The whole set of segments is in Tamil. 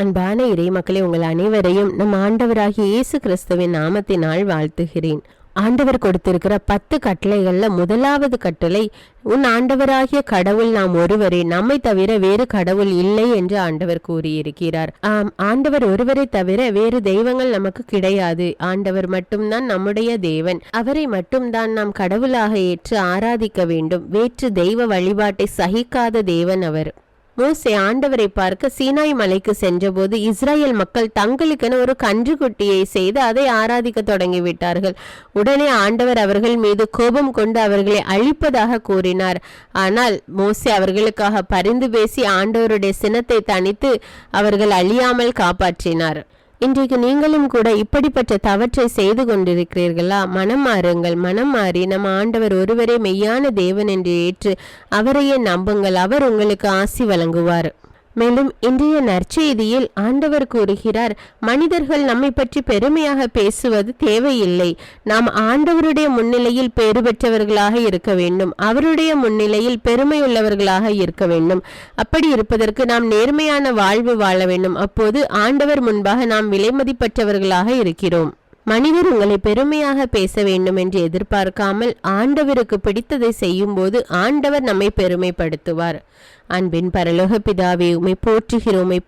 அன்பான இறை மக்களே உங்கள் அனைவரையும் நம் ஆண்டவராகிய இயேசு கிறிஸ்துவின் நாமத்தினால் வாழ்த்துகிறேன். ஆண்டவர் கொடுத்திருக்கிற பத்து கட்டளைகள்ல முதலாவது கட்டளை உன் ஆண்டவராகிய கடவுள் நாம் ஒருவரே நம்மை தவிர வேறு கடவுள் இல்லை என்று ஆண்டவர் கூறியிருக்கிறார். ஆம் ஆண்டவர் ஒருவரை தவிர வேறு தெய்வங்கள் நமக்கு கிடையாது. ஆண்டவர் மட்டும்தான் நம்முடைய தேவன். அவரை மட்டும்தான் நாம் கடவுளாக ஏற்று ஆராதிக்க வேண்டும். வேற்று தெய்வ வழிபாட்டை சகிக்காத தேவன் அவர். மோசே ஆண்டவரை பார்க்க சீனாய் மலைக்கு சென்றபோது இஸ்ரேல் மக்கள் தங்களுக்கென ஒரு கன்றுக்குட்டியை செய்து அதை ஆராதிக்க தொடங்கிவிட்டார்கள். உடனே ஆண்டவர் அவர்கள் மீது கோபம் கொண்டு அவர்களை அழிப்பதாக கூறினார். ஆனால் மோசே அவர்களுக்காக பரிந்து பேசி ஆண்டவருடைய சினத்தை தணித்து அவர்கள் அழியாமல் காப்பாற்றினார். இன்றைக்கு நீங்களும் கூட இப்படிப்பட்ட தவற்றை செய்து கொண்டிருக்கிறீர்களா? மனம் மாறுங்கள் மனம் மாறி நம்ம ஆண்டவர் ஒருவரே மெய்யான தேவன் என்று ஏற்று அவரையே நம்புங்கள். அவர் உங்களுக்கு ஆசி வழங்குவார். மேலும் இன்றைய நற்செய்தியில் ஆண்டவர் கூறுகிறார் மனிதர்கள் நம்மை பற்றி பெருமையாக பேசுவது தேவையில்லை. நாம் ஆண்டவருடைய முன்னிலையில் பேறு பெற்றவர்களாக இருக்க வேண்டும். அவருடைய முன்னிலையில் பெருமையுள்ளவர்களாக இருக்க வேண்டும். அப்படி இருப்பதற்கு நாம் நேர்மையான வாழ்வு வாழ வேண்டும். அப்போது ஆண்டவர் முன்பாக நாம் விலைமதிப்பற்றவர்களாக இருக்கிறோம். மனிதர் உங்களை பெருமையாக பேச வேண்டும் என்று எதிர்பார்க்காமல் ஆண்டவருக்கு பிடித்ததை செய்யும்போது ஆண்டவர் நம்மை பெருமைப்படுத்துவார். அன்பின் பரலோக பிதாவே உமை போற்றுகிறோம் உமை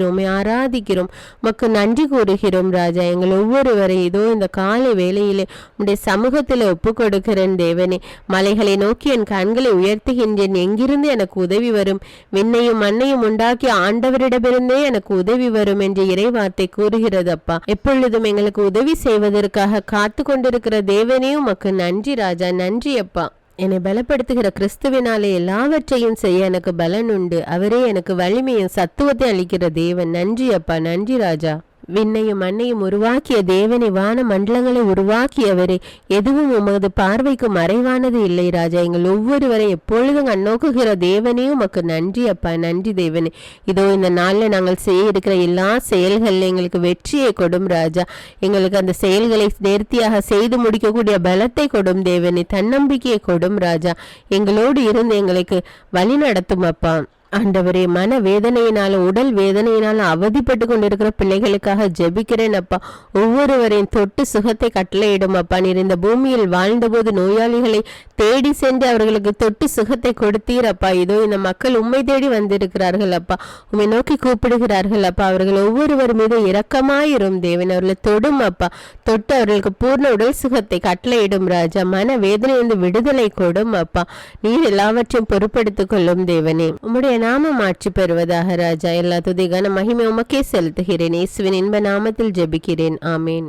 உமை ஆராதிக்கிறோம். உமக்கு நன்றி கூறுகிறோம் ராஜா. எங்கள் ஒவ்வொருவரை இதோ இந்த காலை வேளையிலே உடைய சமூகத்தில் ஒப்பு கொடுக்கிறேன் தேவனே. மலைகளை நோக்கி என் கண்களை உயர்த்துகின்றேன். எங்கிருந்து எனக்கு உதவி வரும்? விண்ணையும் மண்ணையும் உண்டாக்கி ஆண்டவரிடமிருந்தே எனக்கு உதவி வரும் என்று இறைவார்த்தை கூறுகிறது அப்பா. எப்பொழுதும் எங்களுக்கு உதவி செய்வதற்காக காத்து கொண்டிருக்கிற தேவனே உமக்கு நன்றி ராஜா. நன்றி அப்பா. என்னை பலப்படுத்துகிற கிறிஸ்துவினாலே எல்லாவற்றையும் செய்ய எனக்கு பலன் உண்டு. அவரே எனக்கு வலிமையும் சத்துவத்தை அளிக்கிற தேவன். நன்றி அப்பா. நன்றி ராஜா. விண்ணையும் மண்ணையும் உருவாக்கிய தேவனை வான மண்டலங்களை உருவாக்கியவரே. எதுவும் உமது பார்வைக்கு மறைவானது இல்லை ராஜா. எங்கள் ஒவ்வொருவரை எப்பொழுதும் கண்ணோக்குகிற தேவனே உமக்கு நன்றி அப்பா நன்றி தேவனே. இதோ இந்த நாளில் நாங்கள் செய்ய இருக்கிற எல்லா செயல்களில் எங்களுக்கு வெற்றியை கொடும் ராஜா. எங்களுக்கு அந்த செயல்களை நேர்த்தியாக செய்து முடிக்கக்கூடிய பலத்தை கொடும் தேவனே. தன்னம்பிக்கையை கொடும் ராஜா. எங்களோடு இருந்து எங்களுக்கு வழி நடத்தும் அப்பா. ஆண்டவரே மன வேதனையினாலும் உடல் வேதனையினாலும் அவதிப்பட்டு கொண்டிருக்கிற பிள்ளைகளுக்காக ஜெபிக்கிறேன் அப்பா. ஒவ்வொருவரையும் தொட்டு சுகத்தை கட்டளையிடும் அப்பா. நீர் இந்த பூமியில் வாழ்ந்தபோது நோயாளிகளை தேடி சென்று அவர்களுக்கு தொட்டு சுகத்தை கொடுத்தீர் அப்பா. இதோ இந்த மக்கள் உண்மை தேடி வந்திருக்கிறார்கள் அப்பா. உண்மை நோக்கி கூப்பிடுகிறார்கள் அப்பா. அவர்கள் ஒவ்வொருவர் மீது இரக்கமாயிரும் தேவன். அவர்களை தொடும் அப்பா. தொட்டு அவர்களுக்கு பூர்ண உடல் சுகத்தை கட்டளையிடும் ராஜா. மன வேதனையிலிருந்து விடுதலை கொடும் அப்பா. நீர் எல்லாவற்றையும் பொறுப்படுத்திக் கொள்ளும் தேவனே. உம்முடைய நாமம் ஆட்சி பெறுவதாக ராஜா. எல்லா துதிகான மகிமை உமக்கே செலுத்துகிறேன். இயேசுவின் இன்ப நாமத்தில் ஜெபிக்கிறேன். ஆமேன்.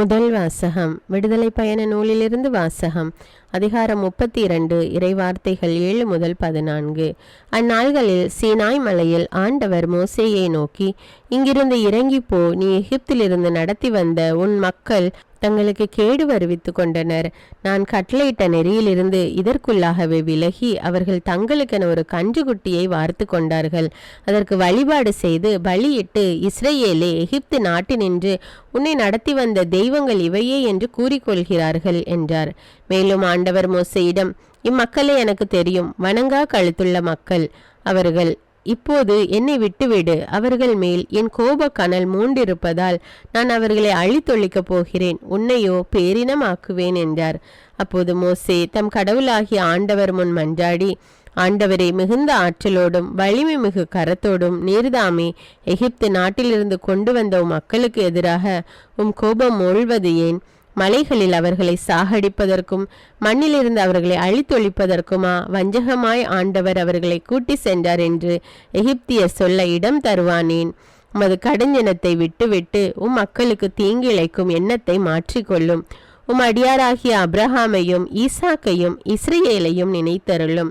முதல் வாசகம் விடுதலை பயண நூலிலிருந்து வாசகம் அதிகாரம் முப்பத்தி இரண்டு இறைவார்த்தைகள் ஏழு முதல் பதினான்கு. அந்நாள்களில் சீனாய் மலையில் ஆண்டவர் மோசேயை நோக்கி இங்கிருந்து இறங்கி போ நீ எகிப்திலிருந்து நடத்தி வந்த உன் மக்கள் தங்களுக்கு கேடு வருவித்து கொண்டனர். நான் கட்டளையிட்ட நெறியிலிருந்து இதற்குள்ளாகவே விலகி அவர்கள் தங்களுக்கென ஒரு கன்றுக்குட்டியை வார்த்து கொண்டார்கள். அதற்கு வழிபாடு செய்து பலியிட்டு இஸ்ரேலே எகிப்து நாட்டினின்று உன்னை நடத்தி வந்த தெய்வங்கள் இவையே என்று கூறிக்கொள்கிறார்கள் என்றார். மேலும் ஆண்டவர் மோசையிடம் இம்மக்களே எனக்கு தெரியும் வணங்கா கழுத்துள்ள மக்கள். அவர்கள் இப்போது என்னை விட்டுவிடு அவர்கள் மேல் என் கோப கனல் மூண்டிருப்பதால் நான் அவர்களை அழித்தொழிக்கப் போகிறேன். உன்னையோ பேரினமாக்குவேன் என்றார். அப்போது மோசே தம் கடவுளாகிய ஆண்டவர் முன் மன்றாடி ஆண்டவரை மிகுந்த ஆற்றலோடும் வலிமை மிகு கரத்தோடும் நீர்தாமே எகிப்து நாட்டிலிருந்து கொண்டு வந்த உம் மக்களுக்கு எதிராக உம் கோபம் மூழ்வது ஏன்? மலைகளில் அவர்களை சாகடிப்பதற்கும் மண்ணிலிருந்து அவர்களை அழித்தொழிப்பதற்குமா? வஞ்சகமாய் ஆண்டவர் அவர்களை கூட்டி சென்றார் என்று எகிப்தியர் சொல்ல இடம் தருவானேன். உமது கடுஞ்சனத்தை விட்டுவிட்டு உம் மக்களுக்கு தீங்கிழைக்கும் எண்ணத்தை மாற்றிக்கொள்ளும். உம் அடியாராகிய அப்ரஹாமையும் ஈசாக்கையும் இஸ்ரேலையும் நினைத்தருளும்.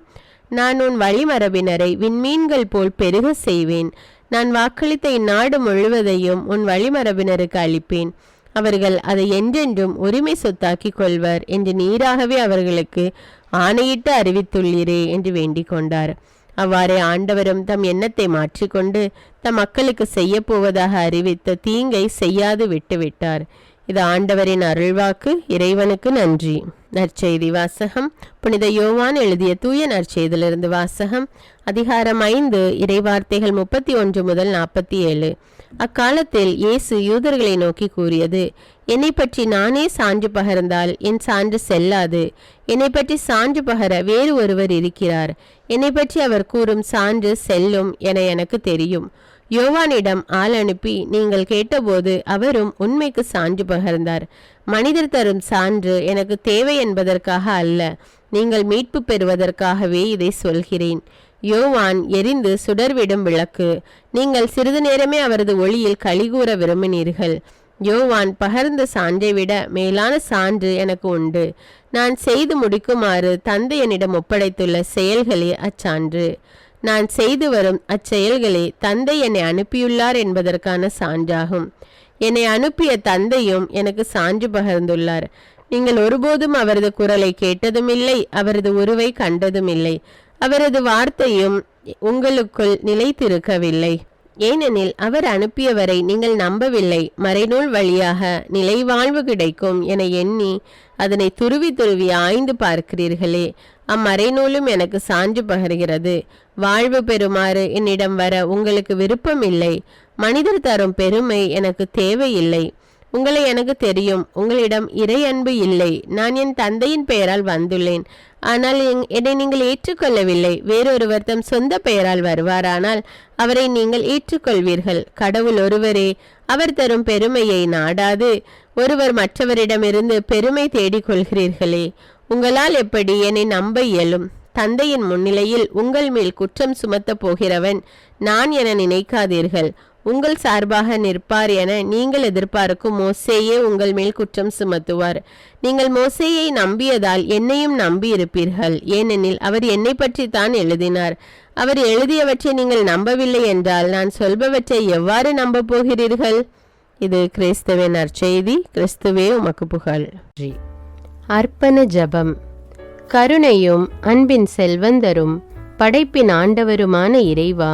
நான் உன் வழிமரபினரை விண்மீன்கள் போல் பெருக செய்வேன். நான் வாக்களித்த இந்நாடு முழுவதையும் உன் வழிமரபினருக்கு அளிப்பேன். அவர்கள் அதை என்றென்றும் உரிமை சொத்தாக்கிக் கொள்வர் என்று நீராகவே அவர்களுக்கு ஆணையிட்டு அறிவித்துள்ளீரே என்று வேண்டிக் கொண்டார். அவ்வாறே ஆண்டவரும் தம் எண்ணத்தை மாற்றிக்கொண்டு தம் மக்களுக்கு செய்ய போவதாக அறிவித்த தீங்கை செய்யாது விட்டுவிட்டார். இது ஆண்டவரின் அருள்வாக்கு இறைவனுக்கு நன்றி. நற்செய்தி வாசகம். புனித யோவான் எழுதிய தூய நற்செய்திலிருந்து வாசகம். அதிகாரம் ஐந்து இறைவார்த்தைகள் முப்பத்தி ஒன்று முதல் நாற்பத்தி ஏழு. அக்காலத்தில் இயேசு யூதர்களை நோக்கி கூறியது என்னை பற்றி நானே சான்று பகர்ந்தால் என் சான்று செல்லாது. என்னை பற்றி சான்று பகர வேறு ஒருவர் இருக்கிறார். என்னை பற்றி அவர் கூறும் சான்று செல்லும் என எனக்கு தெரியும். யோவானிடம் ஆள் அனுப்பி நீங்கள் கேட்டபோது அவரும் உண்மைக்கு சான்று பகர்ந்தார். மனிதர் தரும் சான்று எனக்கு தேவை என்பதற்காக அல்ல நீங்கள் மீட்பு பெறுவதற்காகவே இதை சொல்கிறேன். யோவான் எரிந்து சுடர்விடும் விளக்கு. நீங்கள் சிறிது நேரமே அவரது ஒளியில் கலிகூற விரும்பினீர்கள். யோவான் பகர்ந்த சான்றை விட மேலான சான்று எனக்கு உண்டு. நான் செய்து முடிக்குமாறு தந்தை என்னிடம் ஒப்படைத்துள்ள செயல்களே அச்சான்று. நான் செய்து வரும் அச்செயல்களே தந்தை என்னை அனுப்பியுள்ளார் என்பதற்கான சான்றாகும். என்னை அனுப்பிய தந்தையும் எனக்கு சான்று பகர்ந்துள்ளார். நீங்கள் ஒருபோதும் அவரது குரலை கேட்டதும் இல்லை அவரது உருவை கண்டதும் இல்லை அவரது வார்த்தையும் உங்களுக்குள் நிலைத்திருக்கவில்லை. ஏனெனில் அவர் அனுப்பியவரை நீங்கள் நம்பவில்லை. மறைநூல் வழியாக நிலைவாழ்வு கிடைக்கும் என எண்ணி அதனை துருவி துருவி ஆய்ந்து பார்க்கிறீர்களே. அம்மறைநூலும் எனக்கு சான்று பகர்கிறது. வாழ்வு பெறுமாறு என்னிடம் வர உங்களுக்கு விருப்பம் இல்லை மனிதர் தரும் பெருமை எனக்கு தேவையில்லை. உங்களை எனக்கு தெரியும். உங்களிடம் இறை அன்பு இல்லை. நான் என் தந்தையின் பெயரால் வந்துள்ளேன். ஆனால் என்னை நீங்கள் ஏற்றுக்கொள்ளவில்லை. வேறொருவர் தம் சொந்த பெயரால் வருவாரானால் அவரை நீங்கள் ஏற்றுக்கொள்வீர்கள். கடவுள் ஒருவரே அவர் தரும் பெருமையை நாடாது. ஒருவர் மற்றவரிடமிருந்து பெருமை தேடிக் கொள்கிறீர்களே உங்களால் எப்படி என்னை நம்ப இயலும்? தந்தையின் முன்னிலையில் உங்கள் மேல் குற்றம் சுமத்தப் போகிறவன் நான் என நினைக்காதீர்கள். உங்கள் சார்பாக நிற்பார் என நீங்கள் எதிர்பார்க்கும் மோசேயே உங்கள் மேல் குற்றம் சுமத்துவார். நீங்கள் மோசேயை நம்பியதால் என்னையும் நம்பியிருப்பீர்கள். ஏனெனில் அவர் என்னை பற்றி தான் எழுதினார். அவர் எழுதியவற்றை நீங்கள் நம்பவில்லை என்றால் நான் சொல்பவற்றை எவ்வாறு நம்ப போகிறீர்கள்? இது கிறிஸ்துவின் நற்செய்தி. கிறிஸ்துவே உமக்கு புகழ். அர்ப்பண ஜபம். கருணையும் அன்பின் செல்வந்தரும் படைப்பின் ஆண்டவருமான இறைவா